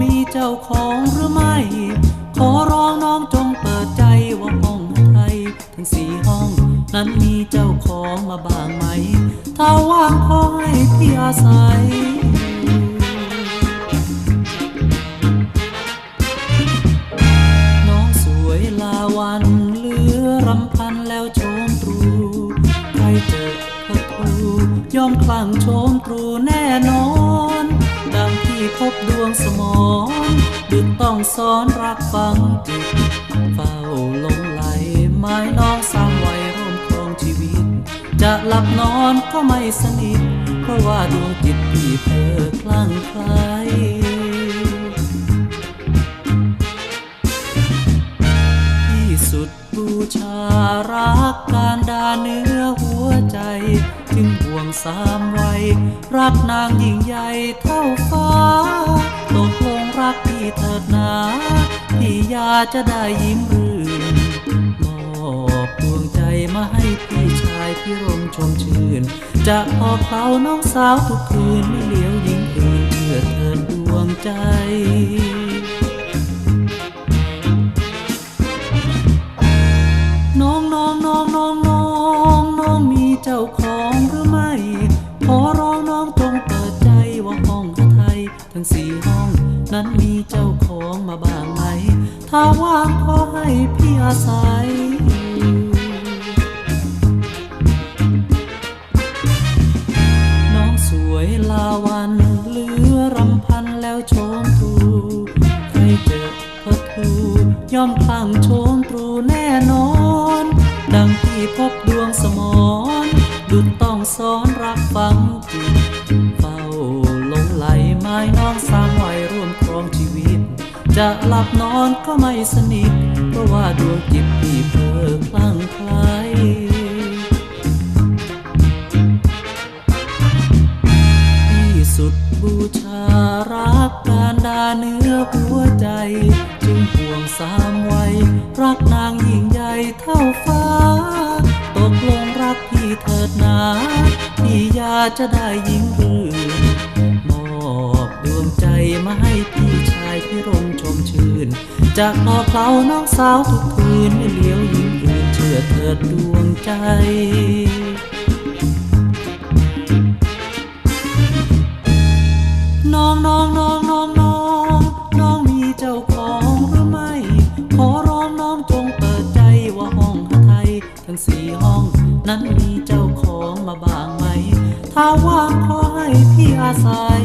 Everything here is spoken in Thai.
มีเจ้าของหรือไม่ ขอร้องน้องจงเปิดใจว่าห้องไทยทั้งสี่ห้อง นั้นมีเจ้าของมาบ้างไหม ถ้าว่างขอให้พี่อาศัยน้องสวยลาวันเหลือรำพันแล้วโชมตรู ใครเจอก็ทูย่อมคลั่งโชม สมองดึกต้องสอนรักฟังจิตเฝ้าลงไหลไม้น้องสร้างไว้ร่วมครองชีวิต จะหลับนอนก็ไม่สนิท เพราะว่าดวงจิตพี่เพ้อคลั่งไคล้ที่สุดบูชารักการดาเนื้อหัวใจ จึงห่วงสามวัย รักนางยิ่งใหญ่เท่าฟ้าตกลงรักพี่เถิดนาพี่ยาจะได้ยิ้มรื่นมอบดวงใจมาให้พี่ชายพี่รมชมชื่น จะพอเขาน้องสาวทุกคืนไม่เลี้ยวยิงอื่นเชื่อเถิดดวงใจน้องน้องน้องน้องน้องน้องมีเจ้าของ ห้อง นั้นมีเจ้าของมาบ้างไหม ถ้าว่างขอให้พี่อาศัยน้องสวยลาวันเหลือรำพันแล้วโชมตรูใครเจอก็ทูย่อมพลังโชมตรูแน่นอน ดังที่พบดวงสมอนดุดต้องสอนรักฟังจิตเฝ้าหลงไหลไม้น้องสาว ครองชีวิต จะหลับนอนก็ไม่สนิท เพราะว่าดวงจิตพี่เพ้อคลั่งไคล้ที่สุดบูชารักการดาเนื้อหัวใจ จึงห่วงสามวัยรักนางยิ่งใหญ่เท่าฟ้า ตกลงรักพี่เถิดนาพี่ยาจะได้ยิง พิรมชมชื่น จากนอเคล้าน้องสาวทุกคืนเลี้ยวยิ่งอื่นเชื่อเถิดดวงใจน้องน้องน้องน้องน้องน้องมีเจ้าของหรือไม่ ขอร้องน้องจงเปิดใจว่าห้องไทย ทั้งสี่ห้อง นั้นมีเจ้าของมาบ้างไหม ถ้าว่างขอให้พี่อาศัย